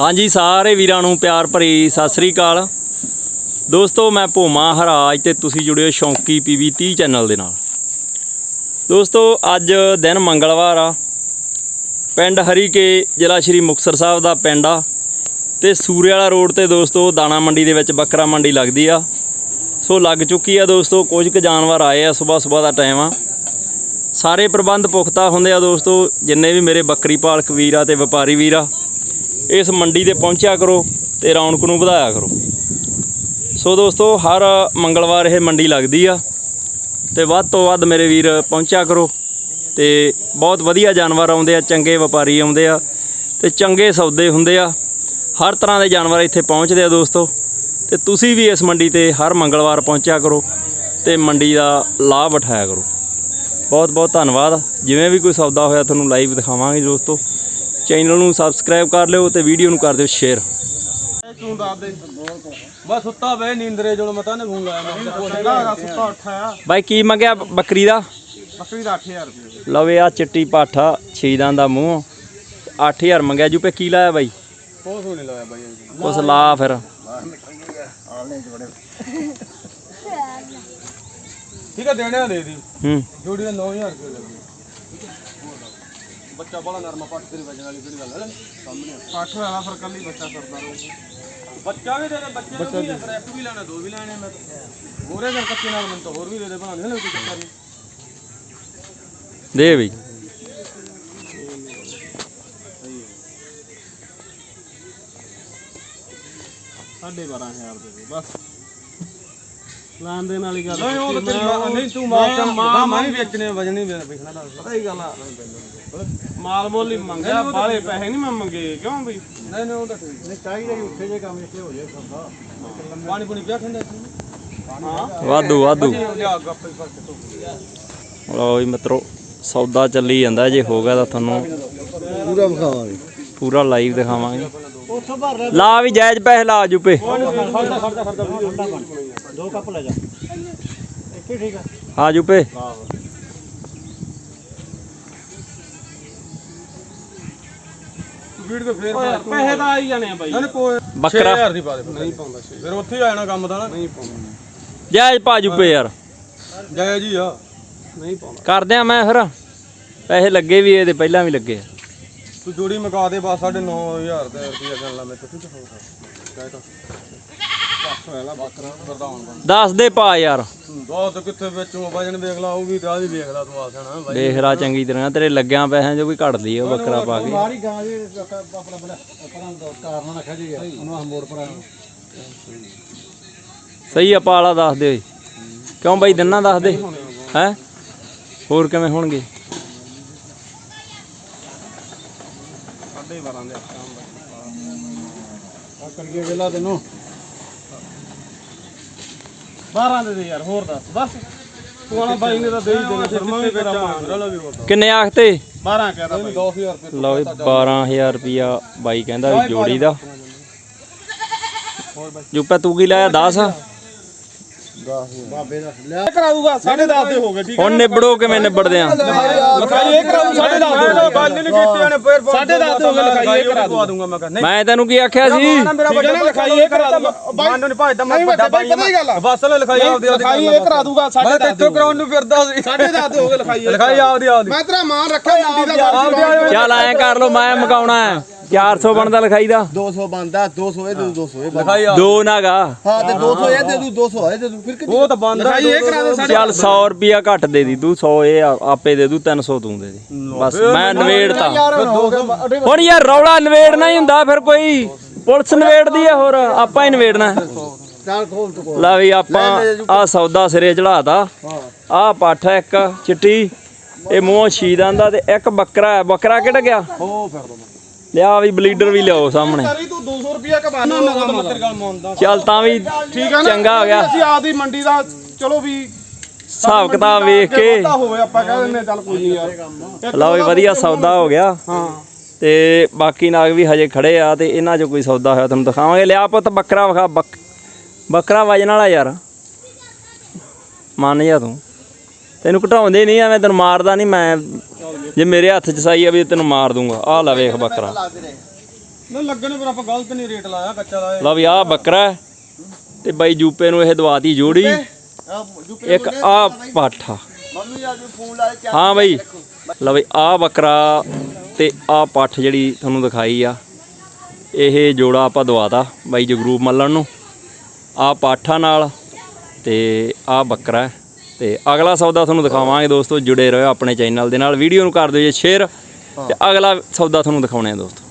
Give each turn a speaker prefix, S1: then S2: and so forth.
S1: ਹਾਂਜੀ, ਸਾਰੇ ਵੀਰਾਂ ਨੂੰ ਪਿਆਰ ਭਰੀ ਸਤਿ ਸ੍ਰੀ ਅਕਾਲ। ਦੋਸਤੋ, ਮੈਂ ਭੋਮਾ ਹਰਾਜ ਤੇ ਤੁਸੀਂ ਜੁੜੇ ਹੋ ਸ਼ੌਂਕੀ ਪੀਵੀ 30 ਚੈਨਲ ਦੇ ਨਾਲ। ਦੋਸਤੋ, ਅੱਜ ਦਿਨ ਮੰਗਲਵਾਰ ਆ। ਪਿੰਡ ਹਰੀਕੇ ਜ਼ਿਲ੍ਹਾ ਸ਼੍ਰੀ ਮੁਕਤਸਰ ਸਾਹਿਬ ਦਾ ਪਿੰਡ ਆ ਤੇ ਸੂਰੇ ਵਾਲਾ ਰੋਡ ਤੇ ਦੋਸਤੋ, ਦਾਣਾ ਮੰਡੀ ਦੇ ਵਿੱਚ ਬੱਕਰਾ ਮੰਡੀ ਲੱਗਦੀ ਆ। ਸੋ ਲੱਗ ਚੁੱਕੀ ਆ ਦੋਸਤੋ, ਕੁਝ ਕੁ ਜਾਨਵਰ ਆਏ ਆ, ਸਵੇਰ ਸਵੇਰ ਦਾ ਟਾਈਮ ਆ। ਸਾਰੇ ਪ੍ਰਬੰਧ ਪੁਖਤਾ ਹੁੰਦੇ ਆ ਦੋਸਤੋ, ਜਿੰਨੇ ਵੀ ਮੇਰੇ ਬੱਕਰੀ ਪਾਲਕ ਵੀਰ ਆ ਤੇ ਵਪਾਰੀ ਵੀਰ ਆ। ਇਸ ਮੰਡੀ ਤੇ ਪਹੁੰਚਿਆ ਕਰੋ ਤੇ ਰੌਣਕ ਨੂੰ ਵਧਾਇਆ ਕਰੋ। ਸੋ ਦੋਸਤੋ, ਹਰ ਮੰਗਲਵਾਰ ਇਹ ਮੰਡੀ ਲੱਗਦੀ ਆ ਤੇ ਵੱਧ ਤੋਂ ਵੱਧ ਮੇਰੇ ਵੀਰ ਪਹੁੰਚਿਆ ਕਰੋ ਤੇ ਬਹੁਤ ਵਧੀਆ ਜਾਨਵਰ ਆਉਂਦੇ ਆ, ਚੰਗੇ ਵਪਾਰੀ ਆਉਂਦੇ ਆ ਤੇ ਚੰਗੇ ਸੌਦੇ ਹੁੰਦੇ ਆ। ਹਰ ਤਰ੍ਹਾਂ ਦੇ ਜਾਨਵਰ ਇੱਥੇ ਪਹੁੰਚਦੇ ਆ ਦੋਸਤੋ ਤੇ ਤੁਸੀਂ ਵੀ ਇਸ ਮੰਡੀ ਤੇ ਹਰ ਮੰਗਲਵਾਰ ਪਹੁੰਚਿਆ ਕਰੋ ਤੇ ਮੰਡੀ ਦਾ ਲਾਭ ਉਠਾਇਆ ਕਰੋ। ਬਹੁਤ ਬਹੁਤ ਧੰਨਵਾਦ। ਜਿਵੇਂ ਵੀ ਕੋਈ ਸੌਦਾ ਹੋਇਆ, ਤੁਹਾਨੂੰ ਲਾਈਵ ਦਿਖਾਵਾਂਗੇ ਦੋਸਤੋ। ਚੈਨਲ ਨੂੰ ਸਬਸਕ੍ਰਾਈਬ ਕਰ ਲਿਓ ਤੇ ਵੀਡੀਓ ਨੂੰ ਕਰ ਦਿਓ ਸ਼ੇਅਰ।
S2: ਤੂੰ ਦੱਸ ਦੇ ਬਸ ਸੁੱਤਾ ਵੇ ਨੀਂਦਰੇ ਜਦੋਂ ਮਤਾ ਨੇ ਫੋਨ ਲਾਇਆ। ਮੈਂ ਸੁੱਤਾ ਉੱਠਿਆ।
S1: ਬਾਈ ਕੀ ਮੰਗਿਆ ਬੱਕਰੀ ਦਾ?
S2: ਬੱਕਰੀ ਦਾ 8000 ਰੁਪਏ।
S1: ਲਵੇ ਆ ਚਿੱਟੀ ਪਾਠਾ ਛੀਦਾਂ ਦਾ ਮੂੰਹ। 8000 ਮੰਗਿਆ ਜੂਪੇ ਕੀ ਲਾਇਆ ਬਾਈ?
S2: ਬਹੁਤ ਸੋਹਣੇ ਲਾਇਆ ਬਾਈ।
S1: ਕੁਛ ਲਾ ਫਿਰ।
S2: ਠੀਕ ਆ ਦੇਣੇ ਆ ਦੇ ਦੀ।
S1: ਹੂੰ।
S2: ਜੋੜੀ ਦਾ 9000 ਰੁਪਏ ਲੱਗੀ। ਬੱਚਾ ਬੜਾ ਨਰਮਾ ਪੱਟ ਤੇਰੀ ਵਜਣ ਵਾਲੀ ਕਿਹੜੀ ਗੱਲ ਹੈ ਸਾਹਮਣੇ ਪੱਠ ਵਾਲਾ ਫਿਰ ਕੱਲੀ ਬੱਚਾ ਕਰਦਾ ਰਹੂ। ਬੱਚਾ ਵੀ ਦੇ ਦੇ ਬੱਚੇ ਨੂੰ ਵੀ ਫਿਰ ਇੱਕ ਵੀ ਲੈਣਾ ਦੋ ਵੀ ਲੈਣੇ ਮੈਂ ਤਾਂ। ਹੋਰੇ ਜਰ ਕੱਚੇ ਨਾਲ ਮੈਨੂੰ ਤਾਂ ਹੋਰ ਵੀ ਦੇ ਦੇ ਬਣਾਉਂਦੇ ਨੇ ਕੋਈ ਚੱਕਰ ਨਹੀਂ।
S1: ਦੇ ਬਈ।
S2: ਸਾਢੇ 12000 ਦੇ ਦੇ ਬਸ। ਲੈਣ ਦੇਣ ਵਾਲੀ ਗੱਲ ਨਹੀਂ ਉਹ ਤਾਂ ਤੇਰੀ ਮਾਂ- ਨਹੀਂ ਤੂੰ ਮਾਂ ਮਾਂ ਮੈਂ ਵੀ ਵੇਚਣੇ ਵਜਣੇ ਵੇਚਣਾ ਦਾ ਪਤਾ ਹੀ ਗੱਲ ਆ। ਮਾਲ ਮੁੱਲ ਹੀ ਮੰਗਿਆ ਬਾਲੇ ਪੈਸੇ ਨਹੀਂ ਮੈਂ ਮੰਗੇ ਕਿਉਂ ਬਈ? ਨਹੀਂ ਨਹੀਂ ਉਹ ਤਾਂ ਠੀਕ ਨਹੀਂ ਚਾਹੀਦਾ ਹੀ ਉੱਥੇ ਜੇ ਕੰਮ ਇੱਥੇ ਹੋ ਜਾਏ ਸੌਦਾ ਪਾਣੀ ਪੁਣੀ ਪਿਆ ਠੰਡਾ ਹਾਂ।
S1: ਵਾਧੂ ਵਾਧੂ।
S2: ਲਿਆ ਗੱਪੇ ਫ਼ਰਕ ਤੋਂ
S1: ਲਓ ਜੀ ਮਿੱਤਰੋ ਸੌਦਾ ਚੱਲੀ ਜਾਂਦਾ ਜੇ ਹੋ ਗਿਆ ਤਾਂ ਤੁਹਾਨੂੰ
S2: ਪੂਰਾ ਵਿਖਾਵਾਂਗੇ।
S1: ਪੂਰਾ ਲਾਈਵ ਦਿਖਾਵਾਂਗੇ। ਲਾ। ਵੀ ਜਾਇਜ਼ ਪੈਸੇ ਲਾ ਜੂਪੇ।
S2: ਦੋ ਕੱਪ ਲੈ ਜਾ। ਇੱਥੇ ਠੀਕ ਆ।
S1: ਆ ਜੂਪੇ
S2: ਵੀਡੀਓ ਫੇਰ ਪੈਸੇ ਤਾਂ ਆਈ ਜਾਣੇ ਆ ਬਾਈ। ਨਹੀਂ ਕੋਈ
S1: ਬੱਕਰਾ।
S2: 6000 ਦੀ ਪਾ ਦੇ ਨਹੀਂ ਪਾਉਂਦਾ ਫਿਰ ਉੱਥੇ ਹੀ ਆ ਜਾਣਾ ਕੰਮ ਦਾ ਨਾ। ਨਹੀਂ ਪਾਉਂਦਾ।
S1: ਜਾਇਜ਼ ਪਾ ਜੂਪੇ ਯਾਰ।
S2: ਜੈ ਜੀ ਆ। ਨਹੀਂ ਪਾਉਂਦਾ।
S1: ਕਰਦੇ ਆ ਮੈਂ ਫਿਰ। ਪੈਸੇ ਲੱਗੇ ਵੀ ਇਹਦੇ ਪਹਿਲਾਂ ਵੀ ਲੱਗੇ ਆ।
S2: ਤੂੰ ਜੋੜੀ ਮਕਾ ਦੇ ਬਸ 9500 ਦੇ ਰੁਪਏ ਗੱਲ ਲਾ ਮੈਂ। ਕਿੱਥੇ ਚ ਹੋਊਗਾ ਕਹਿ ਤਾ
S1: ਦੱਸ ਦੇ ਪਾ ਯਾਰ।
S2: ਬਹੁਤ ਕਿੱਥੇ ਵਿੱਚੋਂ ਵਜਨ ਵੇਖ ਲਾ ਉਹ ਵੀ ਰਾਹ ਦੀ ਵੇਖ ਲਾ ਤੂੰ ਆਸਣਾ ਬਾਈ।
S1: ਦੇਖ ਰਾ ਚੰਗੀ ਤਰ੍ਹਾਂ ਤੇਰੇ ਲੱਗਿਆਂ ਪੈਸਿਆਂ ਜੋ ਵੀ ਆ ਉਹ ਬੱਕਰਾ ਪਾ ਕੇ।
S2: ਮਾਰੀ ਗਾਂ ਦੇ ਆਪਣਾ ਆਪਣਾ ਆਪਣਾ ਕਾਰਨ ਰੱਖਿਆ ਜੀ ਉਹਨੂੰ ਮੋੜ ਪਰ।
S1: ਸਹੀ ਆ ਪਾਲਾ ਦੱਸ ਦੇ ਓਏ। ਕਿਉਂ ਬਾਈ ਦਿਨਾਂ ਦੱਸ ਦੇ। ਹੈ? ਹੋਰ ਕਿਵੇਂ ਹੋਣਗੇ?
S2: ਸਾਢੇ 12 ਦੇ ਆ ਕਰੀਏ ਵੇਲਾ ਤੈਨੂੰ। 12 ਦੇ ਦੇ ਯਾਰ ਹੋਰ ਦੱਸ ਬਸ। ਤੂੰ ਆਣਾ ਬਾਈ ਨੇ ਤਾਂ ਦੇ ਹੀ ਦੇਣਾ ਫਿਰ ਮੈਂ ਵੀ ਤੇਰਾ ਰਲਾ ਵੀ ਬੋਲਦਾ
S1: ਕਿੰਨੇ ਆਖਤੇ
S2: 12 ਕਹਿਦਾ ਬਾਈ 10000 ਰੁਪਏ
S1: ਲਓ ਜੀ 12000 ਰੁਪਿਆ ਬਾਈ ਕਹਿੰਦਾ ਵੀ ਜੋੜੀ ਦਾ। ਜੁਪਾ ਤੂੰ ਕੀ ਲਾਇਆ 10
S2: ਬਾਬੇ ਦਾ ਲਿਆ ਕਰਾਊਗਾ 10.5 ਦੇ ਹੋ ਗਏ ਠੀਕ
S1: ਹੁਣ ਨਿਬੜੋ ਕਿਵੇਂ ਨਿਬੜਦੇ ਆ?
S2: ਲਿਖਾਈ ਇਹ ਕਰਾਊ 10.5 ਦੇ ਗੱਲ ਨਹੀਂ ਕੀਤੀ ਨੇ? ਫਿਰ 10.5 ਦੇ ਹੋ ਗਏ ਲਿਖਾਈ ਇਹ ਕਰਾ ਦੂੰਗਾ। ਮੈਂ ਕਹਿੰਦਾ
S1: ਮੈਂ ਤੈਨੂੰ ਕੀ ਆਖਿਆ ਸੀ?
S2: ਮੇਰਾ ਵੱਡਾ ਲਿਖਾਈ ਇਹ ਕਰਾ ਦੂੰਗਾ। ਬਾਈ ਨੂੰ ਨਹੀਂ ਭਜਦਾ ਮੈਂ ਵੱਡਾ ਬਾਈ ਪਤਾ ਹੀ ਗੱਲ ਆ। ਬਸ ਲੈ ਲਿਖਾਈ ਆਪਦੀ ਆਪਦੀ ਲਿਖਾਈ ਇਹ ਕਰਾ ਦੂੰਗਾ 10.5 ਮੈਂ ਇੱਥੋਂ ਕਰਾਉਣ ਨੂੰ ਫਿਰਦਾ ਸੀ। 10.5 ਦੇ ਹੋ ਗਏ ਲਿਖਾਈ ਲਿਖਾਈ ਆਪਦੀ ਆਪਦੀ ਮੈਂ ਤੇਰਾ ਮਾਨ ਰੱਖਿਆ ਮੰਡੀ ਦਾ ਆਪਦੀ
S1: ਚੱਲ ਐਂ ਕਰ ਲੋ ਮੈਂ ਮਕਾਉਣਾ ਹੈ। 400 ਬਣਦਾ ਲਿਖਾਈ ਦਾ
S3: 200 ਬੰਦਾ 200 ਇਹ ਦੇ ਦੂ 200 ਇਹ
S2: ਲਿਖਾਈ
S1: ਦੋ ਨਾਗਾ
S3: ਹਾਂ ਤੇ 200 ਇਹ ਦੇ ਦੂ 200 ਇਹ ਦੇ ਦੂ ਫਿਰ ਕਿ
S2: ਉਹ ਤਾਂ ਬੰਦ ਲਿਖਾਈ ਇਹ ਕਰਾ ਦੇ
S1: ਚੱਲ 100 ਰੁਪਿਆ ਘੱਟ ਦੇ ਦੀ ਤੂੰ 100 ਇਹ ਆ- ਆਪੇ ਦੇ ਦੂ 300 ਤੂੰ ਦੇ ਦੇ। ਬਸ ਮੈਂ ਨਵੇੜਤਾ ਹੁਣ ਯਾਰ ਰੌਲਾ ਨਵੇੜਨਾ ਹੀ ਹੁੰਦਾ ਫਿਰ ਕੋਈ ਪੁਲਿਸ ਨਵੇੜਦੀ ਆ ਹੋਰ ਆਪਾਂ ਹੀ ਨਵੇੜਨਾ
S3: ਚੱਲ ਖੋਲ ਤੂੰ
S1: ਲੈ ਵੀ ਆਪਾਂ ਆ ਸੌਦਾ ਸਿਰੇ ਚੜਾਤਾ ਆ ਪੱਠ ਆ ਇੱਕ ਚਿੱਟੀ ਇਹ ਮੂੰਹ ਸ਼ੀਦਾਂ ਦਾ ਤੇ ਇੱਕ ਬੱਕਰਾ ਹੈ ਬੱਕਰਾ ਕਿਹੜਾ ਗਿਆ?
S2: ਉਹ ਫਿਰ ਦੋ।
S1: ਲਿਆ ਵੀ ਬਲੀਡਰ ਵੀ ਲਿਆਓ ਸਾਹਮਣੇ।
S2: ਕਰੀ ਤੂੰ 200 ਰੁਪਿਆ ਕਮਾ ਨਾ ਨਾ ਮੈਂ ਤੇਰੀ ਗੱਲ ਮੰਨਦਾ
S1: ਚੱਲ ਤਾਂ ਵੀ
S2: ਠੀਕ ਆ ਨਾ?
S1: ਚੰਗਾ ਹੋ ਗਿਆ।
S2: ਅਸੀਂ ਆਪਦੀ ਮੰਡੀ ਦਾ ਚਲੋ ਵੀ
S1: ਹਿਸਾਬ ਕਿਤਾਬ ਵੇਖ ਕੇ।
S2: ਪਤਾ ਹੋਵੇ ਆਪਾਂ ਕਹਿ ਦਿੰਦੇ ਚੱਲ ਕੋਈ ਨਹੀਂ ਯਾਰ।
S1: ਲਓ ਵੀ ਵਧੀਆ ਸੌਦਾ ਹੋ ਗਿਆ।
S2: ਹਾਂ।
S1: ਤੇ ਬਾਕੀ ਨਾਗ ਵੀ ਹਜੇ ਖੜੇ ਆ ਤੇ ਇਹਨਾਂ 'ਚ ਕੋਈ ਸੌਦਾ ਹੋਇਆ ਤੁਹਾਨੂੰ ਦਿਖਾਵਾਂਗੇ। ਲਿਆ ਪੁੱਤ ਬੱਕਰਾ ਵਿਖਾ ਬੱਕ- ਬੱਕਰਾ ਵਜਣ ਵਾਲਾ ਯਾਰ। ਮੰਨ ਜਾ ਤੂੰ। ਤੈਨੂੰ ਘਟਾਉਂਦੇ ਨਹੀਂ ਐਵੇਂ ਤੈਨੂੰ ਮਾਰਦਾ ਨਹੀਂ ਮੈਂ ਜੇ ਮੇਰੇ ਹੱਥ 'ਚ ਸਾਈ ਆ ਵੀ ਤੈਨੂੰ ਮਾਰ ਦੂੰਗਾ। ਆਹ ਲੈ ਵੇਖ ਬੱਕਰਾ।
S2: ਨਾ ਲੱਗਣੇ ਪਰ ਆਪਾਂ ਗਲਤ ਨਹੀਂ ਰੇਟ ਲਾਇਆ ਕੱਚਾ ਲਾਇਆ।
S1: ਲਓ ਵੀ ਆਹ ਬੱਕਰਾ ਤੇ ਬਾਈ ਜੂਪੇ ਨੂੰ ਇਹ ਦਵਾਤੀ ਜੋੜੀ। ਇੱਕ ਆ? ਪਾਠਾ ਹਾਂ ਬਾਈ। ਲਓ ਵੀ ਆ ਬੱਕਰਾ ਤੇ ਆ ਪੱਠ ਜਿਹੜੀ ਤੁਹਾਨੂੰ ਦਿਖਾਈ ਆ ਇਹ ਜੋੜਾ ਆਪਾਂ ਦਵਾਤਾ ਬਾਈ ਜਗਰੂਪ ਮੱਲਣ ਨੂੰ। ਆ ਪਾਠਾ ਨਾਲ ਤੇ ਆ ਬੱਕਰਾ ਤੇ ਅਗਲਾ ਸੌਦਾ ਤੁਹਾਨੂੰ ਦਿਖਾਵਾਂਗੇ ਦੋਸਤੋ, ਜੁੜੇ ਰਹੋ ਆਪਣੇ ਚੈਨਲ ਦੇ ਨਾਲ। ਵੀਡੀਓ ਨੂੰ ਕਰ ਦਿਓ ਜੇ ਸ਼ੇਅਰ, ਤੇ ਅਗਲਾ ਸੌਦਾ ਤੁਹਾਨੂੰ ਦਿਖਾਉਣੇ ਆ ਦੋਸਤੋ।